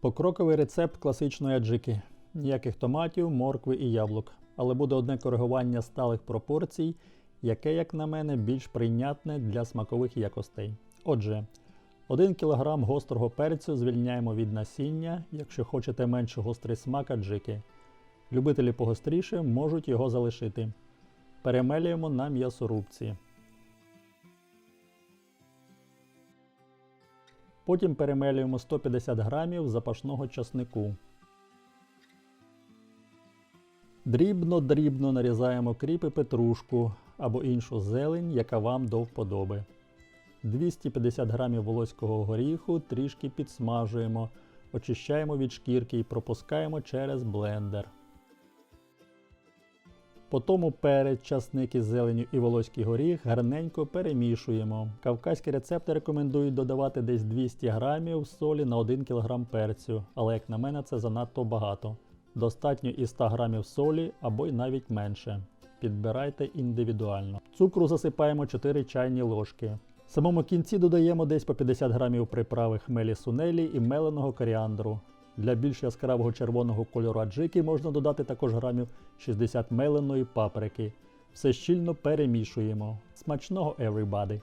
Покроковий рецепт класичної аджики. Ніяких томатів, моркви і яблук. Але буде одне коригування сталих пропорцій, яке, як на мене, більш прийнятне для смакових якостей. Отже, 1 кг гострого перцю звільняємо від насіння, якщо хочете менш гострий смак аджики. Любителі погостріше можуть його залишити. Перемелюємо на м'ясорубці. Потім перемелюємо 150 грамів запашного часнику. Дрібно-дрібно нарізаємо кріп і петрушку або іншу зелень, яка вам до вподоби. 250 грамів волоського горіху трішки підсмажуємо, очищаємо від шкірки і пропускаємо через блендер. Потім перець, часник із зеленю і волоський горіх гарненько перемішуємо. Кавказькі рецепти рекомендують додавати десь 200 грамів солі на 1 кг перцю, але як на мене це занадто багато. Достатньо і 100 грамів солі або й навіть менше. Підбирайте індивідуально. Цукру засипаємо 4 чайні ложки. В самому кінці додаємо десь по 50 грамів приправи хмелі сунелі і меленого коріандру. Для більш яскравого червоного кольору аджики можна додати також грамів 60 меленої паприки. Все щільно перемішуємо. Смачного everybody!